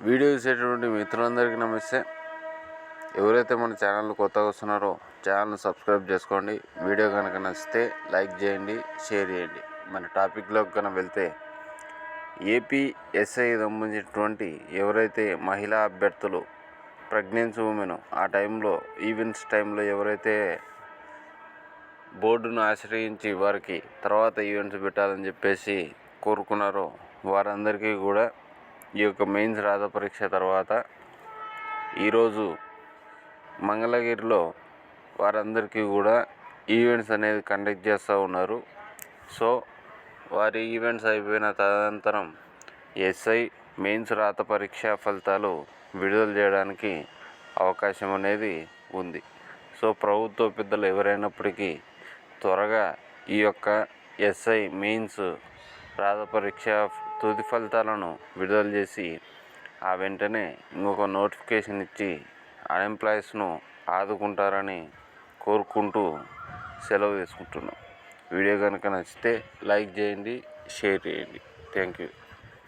Video చూసేటటువంటి మిత్రులందరికీ నమస్తే. ఎవరైతే మన ఛానల్ కొత్తగా వస్తున్నారో ఛానల్ని సబ్స్క్రైబ్ చేసుకోండి. వీడియో కనుక నచ్చితే లైక్ చేయండి షేర్ చేయండి. మన టాపిక్లోకి కనుక వెళ్తే ఏపీ ఎస్ఐ సంబంధించినటువంటి ఎవరైతే మహిళా అభ్యర్థులు ప్రెగ్నెన్సీ ఉమెన్ ఆ టైంలో ఈవెంట్స్ టైంలో ఎవరైతే బోర్డును ఆశ్రయించి వారికి తర్వాత ఈవెంట్స్ పెట్టాలని చెప్పేసి కోరుకున్నారో వారందరికీ కూడా ఈ యొక్క మెయిన్స్ రాత పరీక్ష తర్వాత ఈరోజు మంగళగిరిలో వారందరికీ కూడా ఈవెంట్స్ అనేది కండక్ట్ చేస్తూ ఉన్నారు. సో వారి ఈవెంట్స్ అయిపోయిన తదనంతరం ఎస్ఐ మెయిన్స్ రాత పరీక్ష ఫలితాలు విడుదల చేయడానికి అవకాశం అనేది ఉంది. సో ప్రభుత్వ పెద్దలు ఎవరైనప్పటికీ త్వరగా ఈ యొక్క ఎస్ఐ మెయిన్స్ రాత పరీక్ష తుది ఫలితాలను విడుదల చేసి ఆ వెంటనే ఇంకొక నోటిఫికేషన్ ఇచ్చి అన్ఎంప్లాయీస్ను ఆదుకుంటారని కోరుకుంటూ సెలవు తీసుకుంటున్నాం వీడియో కనుక నచ్చితే లైక్ చేయండి షేర్ చేయండి. Thank you.